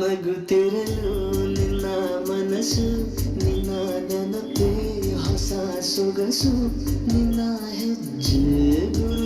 ನಗುತ್ತಿರಲು ನಿನ್ನ ಮನಸ್ಸು ನಿನ್ನ ನೆನಪೇ ಹೊಸ ಸೊಗಸು ನಿನ್ನ ಹೆಜ್ಜೆ ಗುರು